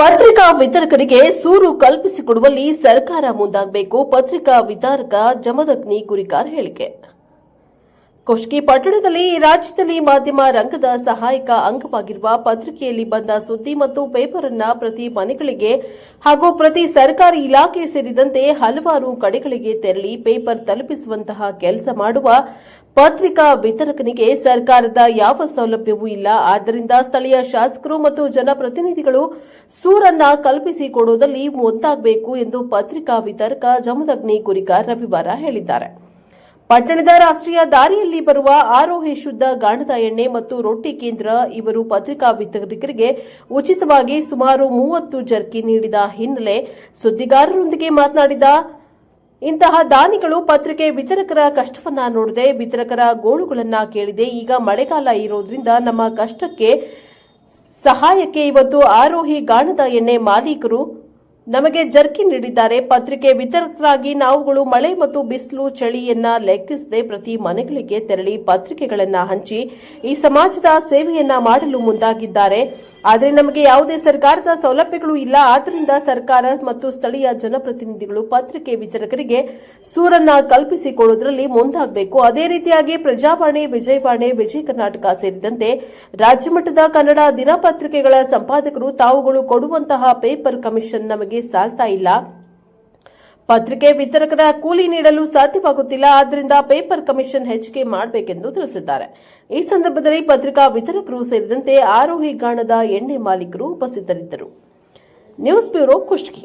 ಪತ್ರಿಕಾ ವಿತರಕರಿಗೆ ಸೂರು ಕಲ್ಪಿಸಿಕೊಡುವಲ್ಲಿ ಸರ್ಕಾರ ಮುಂದಾಗಬೇಕು. ಪತ್ರಿಕಾ ವಿತರಕ ಜಮದಗ್ನಿ ಕುರಿಕಾರ್ ಹೇಳಿಕೆ. ಕೊಷ್ಕಿ ಪಟ್ಟಣದಲ್ಲಿ ರಾಜ್ಯದಲ್ಲಿ ಮಾಧ್ಯಮ ರಂಗದ ಸಹಾಯಕ ಅಂಗವಾಗಿರುವ ಪತ್ರಿಕೆಯಲ್ಲಿ ಬಂದ ಸುದ್ದಿ ಮತ್ತು ಪೇಪರ್ ಪ್ರತಿ ಮನೆಗಳಿಗೆ ಹಾಗೂ ಪ್ರತಿ ಸರ್ಕಾರಿ ಇಲಾಖೆ ಸೇರಿದಂತೆ ಹಲವಾರು ಕಡೆಗಳಿಗೆ ತೆರಳಿ ಪೇಪರ್ ತಲುಪಿಸುವಂತಹ ಕೆಲಸ ಮಾಡುವ ಪತ್ರಿಕಾ ವಿತರಕನಿಗೆ ಸರ್ಕಾರದ ಯಾವ ಸೌಲಭ್ಯವೂ ಇಲ್ಲ. ಆದ್ದರಿಂದ ಸ್ಥಳೀಯ ಶಾಸಕರು ಮತ್ತು ಜನಪ್ರತಿನಿಧಿಗಳು ಸೂರನ್ನ ಕಲ್ಪಿಸಿಕೊಡುವುದಲ್ಲಿ ಮುಂದಾಗಬೇಕು ಎಂದು ಪತ್ರಿಕಾ ವಿತರಕ ಜಮದಗ್ನಿ ಕುರಿಕಾರ್ ರವಿವಾರ ಹೇಳಿದ್ದಾರೆ. ಪಟ್ಟಣದ ರಾಷ್ಟ್ರೀಯ ದಾರಿಯಲ್ಲಿ ಬರುವ ಆರೋಹಿ ಶುದ್ಧ ಗಾಣದ ಎಣ್ಣೆ ಮತ್ತು ರೊಟ್ಟಿ ಕೇಂದ್ರ ಇವರು ಪತ್ರಿಕಾ ವಿತರಕರಿಗೆ ಉಚಿತವಾಗಿ ಸುಮಾರು ಮೂವತ್ತು ಜರ್ಕಿ ನೀಡಿದ ಹಿನ್ನೆಲೆ ಸುದ್ದಿಗಾರರೊಂದಿಗೆ ಮಾತನಾಡಿದ ಇಂತಹ ದಾನಿಗಳು ಪತ್ರಿಕೆ ವಿತರಕರ ಕಷ್ಟವನ್ನ ನೋಡದೆ ವಿತರಕರ ಗೋಳುಗಳನ್ನ ಕೇಳಿದೆ ಈಗ ಮಳೆಗಾಲ ಇರೋದ್ರಿಂದ ನಮ್ಮ ಕಷ್ಟಕ್ಕೆ ಸಹಾಯಕ್ಕೆ ಇವತ್ತು ಆರೋಹಿ ಗಾಣದ ಎಣ್ಣೆ ಮಾಲೀಕರು ನಮಗೆ ಜರ್ಕಿ ನೀಡಿದ್ದಾರೆ. ಪತ್ರಿಕೆ ವಿತರಕರಾಗಿ ನಾವುಗಳು ಮಳೆ ಮತ್ತು ಬಿಸಿಲು ಚಳಿಯನ್ನ ಲೆಕ್ಕಿಸದೆ ಪ್ರತಿ ಮನೆಗಳಿಗೆ ತೆರಳಿ ಪತ್ರಿಕೆಗಳನ್ನ ಹಂಚಿ ಈ ಸಮಾಜದ ಸೇವೆಯನ್ನ ಮಾಡಲು ಮುಂದಾಗಿದ್ದಾರೆ. ಆದರೆ ನಮಗೆ ಯಾವುದೇ ಸರ್ಕಾರದ ಸೌಲಭ್ಯಗಳು ಇಲ್ಲ. ಆದ್ದರಿಂದ ಸರ್ಕಾರ ಮತ್ತು ಸ್ಥಳೀಯ ಜನಪ್ರತಿನಿಧಿಗಳು ಪತ್ರಿಕೆ ವಿತರಕರಿಗೆ ಸೂರನ್ನ ಕಲ್ಪಿಸಿಕೊಡುವುದರಲ್ಲಿ ಮುಂದಾಗಬೇಕು. ಅದೇ ರೀತಿಯಾಗಿ ಪ್ರಜಾವಾಣಿ, ವಿಜಯವಾಣಿ, ವಿಜಯ ಕರ್ನಾಟಕ ಸೇರಿದಂತೆ ರಾಜ್ಯಮಟ್ಟದ ಕನ್ನಡ ದಿನಪತ್ರಿಕೆಗಳ ಸಂಪಾದಕರು ತಾವುಗಳು ಕೊಡುವಂತಹ ಪೇಪರ್ ಕಮಿಷನ್ ನಮಗೆ ಸಾಲ್ತಾ ಇಲ್ಲ. ಪತ್ರಿಕೆ ವಿತರಕರ ಕೂಲಿ ನೀಡಲು ಸಾಧ್ಯವಾಗುತ್ತಿಲ್ಲ. ಆದ್ದರಿಂದ ಪೇಪರ್ ಕಮಿಷನ್ ಹೆಚ್ಚಿಗೆ ಮಾಡಬೇಕೆಂದು ತಿಳಿಸಿದ್ದಾರೆ. ಈ ಸಂದರ್ಭದಲ್ಲಿ ಪತ್ರಿಕಾ ವಿತರಕರು ಸೇರಿದಂತೆ ಆರೋಹಿ ಗಾಣದ ಎಣ್ಣೆ ಮಾಲೀಕರು ಉಪಸ್ಥಿತರಿದ್ದರು. News bureau Kushtagi.